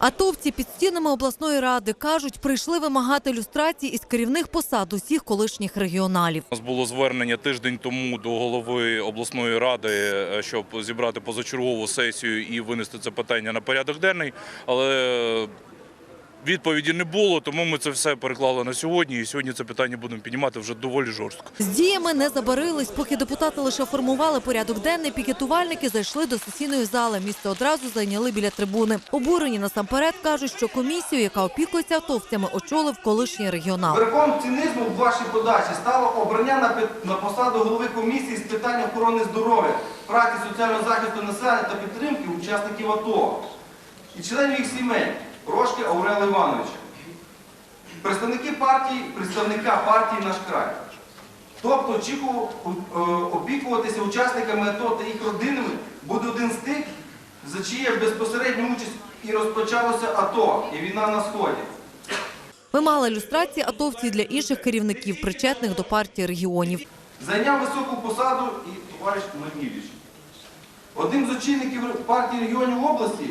Атовці під стінами обласної ради кажуть, прийшли вимагати люстрації із керівних посад усіх колишніх регіоналів. У нас було звернення тиждень тому до голови обласної ради, е, щоб зібрати позачергову сесію і винести це питання на порядок денний. Але відповіді не було, тому ми це все переклали на сьогодні. І сьогодні це питання будемо піднімати вже доволі жорстко. З діями не забарились, поки депутати лише формували порядок денний. Пікетувальники зайшли до сесійної зали. Місце одразу зайняли біля трибуни. Обурені насамперед кажуть, що комісію, яка опікується атовцями, очолив колишній регіонал. Верхом цинизму в вашій подачі стало обрання на, пи- на посаду голови комісії з питань охорони здоров'я, праці, соціального захисту населення та підтримки учасників АТО і членів їх сімей Рожки Аурела Івановича. Представники партії, представника партії «Наш край». Тобто очікував е, опікуватися учасниками АТО та їх родинами буде один з тих, за чиє безпосередню участь і розпочалося АТО і війна на Сході. Вимагали люстрації атовці для інших керівників, причетних до партії регіонів. Зайняв високу посаду і товариш Магнівіч. Одним з очільників партії регіонів області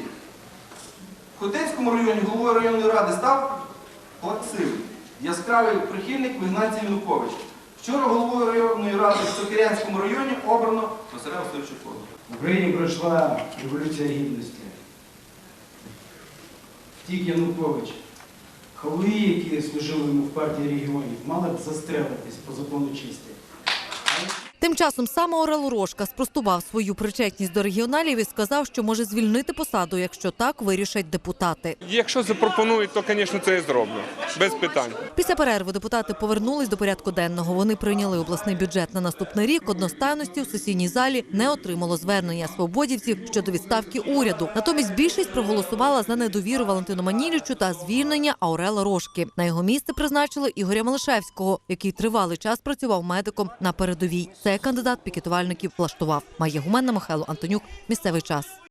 в Хотинському районі головою районної ради став Плаксивий, яскравий прихильник Вігнація Януковича. Вчора головою районної ради в Сокирянському районі обрано Василя Васильовича Козака. В Україні пройшла революція гідності. Втік Янукович. Халуї, які служили йому в партії регіонів, мали б застрелитись по закону чисті. Тим часом саме Орел Рошка спростував свою причетність до регіоналів і сказав, що може звільнити посаду, якщо так вирішать депутати. Якщо запропонують, то, звісно, це і зроблю. Без питань. Після перерви депутати повернулись до порядку денного. Вони прийняли обласний бюджет на наступний рік. Одностайності у сесійній залі не отримало звернення свободівців щодо відставки уряду. Натомість більшість проголосувала за недовіру Валентину Манілічу та звільнення Аурела Рошки. На його місце призначили Ігоря Малишевського, який тривалий час працював медиком на передовій. Це кандидат пікетувальників влаштував. Має гуменна Михайло Антонюк. Місцевий час.